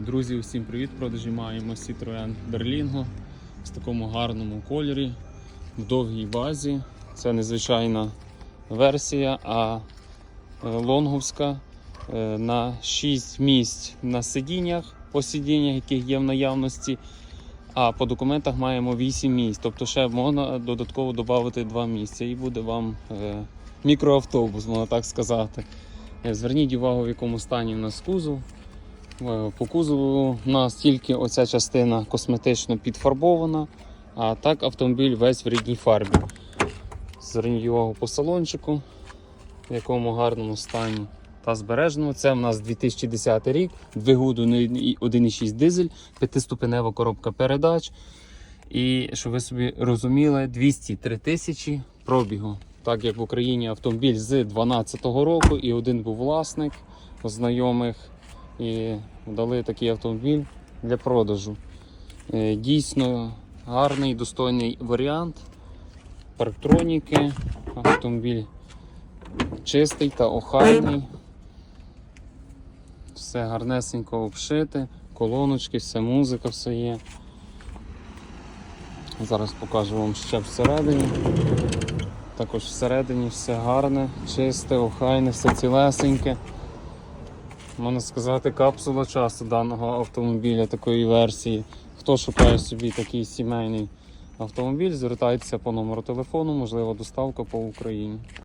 Друзі, усім привіт! Продажі маємо Citroen Berlingo в такому гарному кольорі, в довгій базі. Це незвичайна версія, а е, лонговська е, на 6 місць на сидіннях, по сидіннях, яких є в наявності. А по документах маємо 8 місць. Тобто ще можна додатково додати 2 місця і буде вам е, мікроавтобус, можна так сказати. Зверніть увагу, в якому стані в нас кузов. Е, По кузову у нас тільки оця частина косметично підфарбована, а так автомобіль весь в рідній фарбі. Зверніть увагу по салончику, в якому гарному стані та збережному. Це в нас 2010 рік, двигун 1,6 дизель, п'ятиступенева коробка передач. І щоб ви собі розуміли, 203 тисячі пробігу. Так як в Україні автомобіль з 2012 року і один був власник знайомих і дали такий автомобіль для продажу. Е, Дійсно гарний, достойний варіант. Парктроніки, автомобіль чистий та охайний. Все гарнесенько обшите, колоночки, все музика, все є. Зараз покажу вам ще всередині. Також всередині все гарне, чисте, охайне, все цілесеньке. Можна сказати, капсула часу даного автомобіля такої версії. Хто шукає собі такий сімейний автомобіль, звертайтеся по номеру телефону, можливо, доставка по Україні.